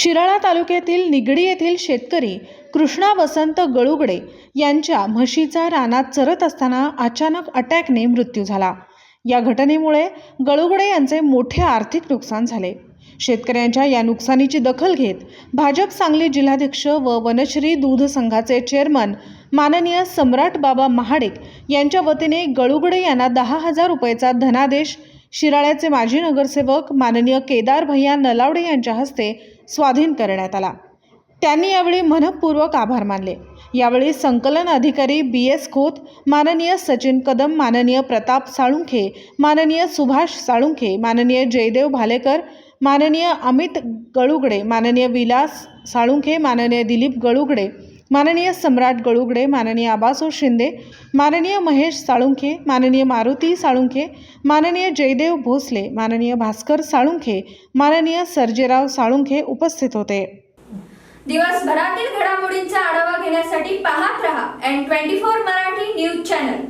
शिराळा तालुक्यातील निगडी येथील शेतकरी कृष्णा वसंत गळुगडे यांच्या म्हशीचा रानात चरत असताना अचानक अटॅकने मृत्यू झाला. या घटनेमुळे गळुगडे यांचे मोठे आर्थिक नुकसान झाले. शेतकऱ्यांच्या या नुकसानीची दखल घेत भाजप सांगली जिल्हाध्यक्ष व वनश्री दूध संघाचे चेअरमन माननीय सम्राट बाबा महाडिक यांच्या वतीने गळुगडे यांना दहा हजार रुपयाचा धनादेश शिराळ्याचे माजी नगरसेवक माननीय केदार भैया नलावडे यांच्या हस्ते स्वाधीन करण्यात आला. त्यांनी यावेळी मनपूर्वक आभार मानले. यावेळी संकलन अधिकारी बी. एस. खोत माननीय सचिन कदम माननीय प्रताप साळुंखे माननीय सुभाष साळुंखे माननीय जयदेव भालेकर माननीय अमित गळुगडे माननीय विलास साळुंखे माननीय दिलीप गळुगडे माननीय सम्राट गळुगडे माननीय आबासो शिंदे माननीय महेश साळुंखे माननीय मारुती साळुंखे माननीय जयदेव भोसले माननीय भास्कर साळुंखे माननीय सर्जेराव साळुंखे उपस्थित होते. दिवसभरातील घडामोडींचा आढावा घेण्यासाठी पाहत रहा N twenty four Marathi news channel.